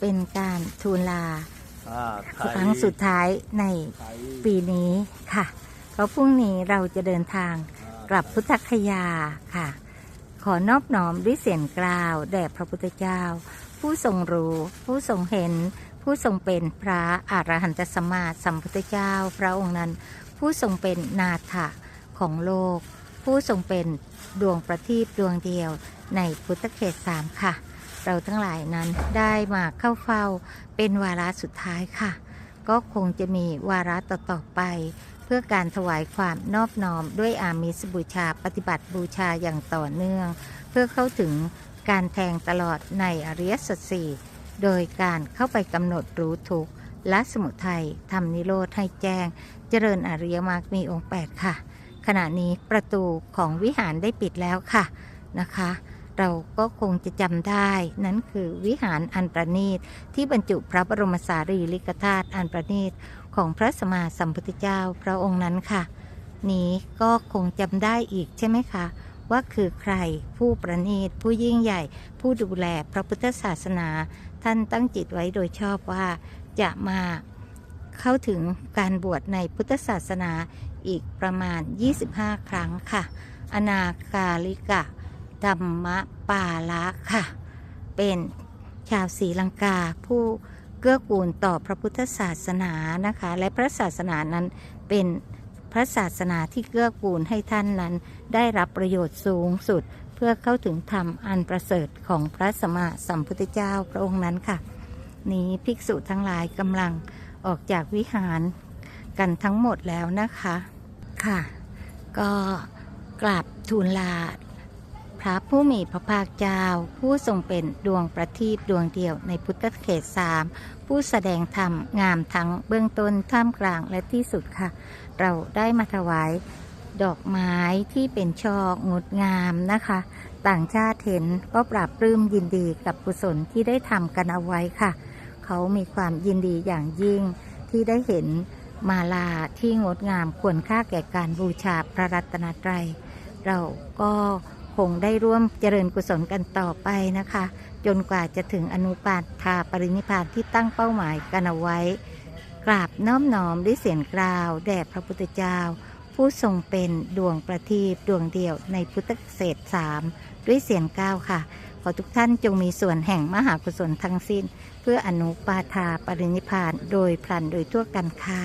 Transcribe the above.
เป็นการทูลลาอ่าครั้งสุดท้ายในปีนี้ค่ะ เพราะพรุ่งนี้เราจะเดินทางกลับพุทธคยาค่ะ ขอนอบน้อมด้วยเสียงกล่าวแด่พระพุทธเจ้า ผู้ทรงรู้ ผู้ทรงเห็น ผู้ทรงเป็นพระอรหันตสมมาสัมพุทธเจ้า พระองค์นั้น ผู้ทรงเป็นนาถะของโลก ผู้ทรงเป็นดวงประทีปดวงเดียวในพุทธเขตสามค่ะ เราทั้งหลายนั้นได้มาเข้าเฝ้าเป็นวาระสุดท้ายค่ะ ก็คงจะมีวาระต่อๆไป เพื่อการถวายความนอบน้อมด้วยอามิสบูชาปฏิบัติบูชาอย่างต่อเนื่อง เพื่อเข้าถึงการแทงตลอดในอริยสัจสี่โดยการเข้าไปกำหนดรู้ทุกข์ละสมุทัยทำนิโรธให้แจ้ง เจริญอริยมรรคมีองค์ 8 ค่ะ ขณะนี้ประตูของวิหารได้ปิดแล้วค่ะนะคะ เราก็คงจะจำได้ นั่นคือวิหารอันประณีตที่บรรจุพระบรมสารีริกธาตุอันประณีตของพระสมมาสัมพุทธเจ้าพระองค์นั้นค่ะ นี้ก็คงจำได้อีกใช่ไหมคะว่าคือใครผู้ประณีตผู้ยิ่งใหญ่ ผู้ดูแลพระพุทธศาสนา ท่านตั้งจิตไว้โดยชอบว่าจะมาเข้าถึงการบวชในพุทธศาสนาอีกประมาณ 25 ครั้งค่ะ อนาคาลิกะ ธรรมปาละค่ะ เป็นชาวศรีลังกาผู้เกื้อกูลต่อพระพุทธศาสนานะคะ และพระศาสนานั้นเป็นพระศาสนาที่เกื้อกูลให้ท่านนั้น ได้รับประโยชน์สูงสุด เพื่อเข้าถึงธรรมอันประเสริฐของพระสมมาสัมพุทธเจ้าพระองค์นั้นค่ะ นี้ภิกษุทั้งหลายกำลังออกจากวิหารกันทั้งหมดแล้วนะคะค่ะ ก็กราบทูลลา พระผู้มีพระภาคเจ้า ผู้ทรงเป็นดวงประทีปดวงเดียวในพุทธเขตสามผู้แสดงธรรมงามทั้งเบื้องต้นท่ามกลางและที่สุดค่ะ เราได้มาถวายดอกไม้ที่เป็นช่องดงามนะคะ ต่างชาติเห็นก็ปราบปลื้มยินดีกับกุศลที่ได้ทำกันเอาไว้ค่ะ เขามีความยินดีอย่างยิ่งที่ได้เห็นมาลาที่งดงามควรค่าแก่การบูชาพระรัตนตรัย เราก็ คงได้ร่วมเจริญกุศลกันต่อไปนะคะ จนกว่าจะถึงอนุปาทาปรินิพพานที่ตั้งเป้าหมายกันเอาไว้ กราบน้อมน้อมด้วยเสียงกล่าว แด่พระพุทธเจ้า ผู้ทรงเป็นดวงประทีปดวงเดียวในพุทธเศษสามด้วยเสียงก้าวค่ะ ขอทุกท่านจงมีส่วนแห่งมหากุศลทั้งสิ้น เพื่ออนุปาทาปรินิพพานโดยพลันโดยทั่วกันค่ะ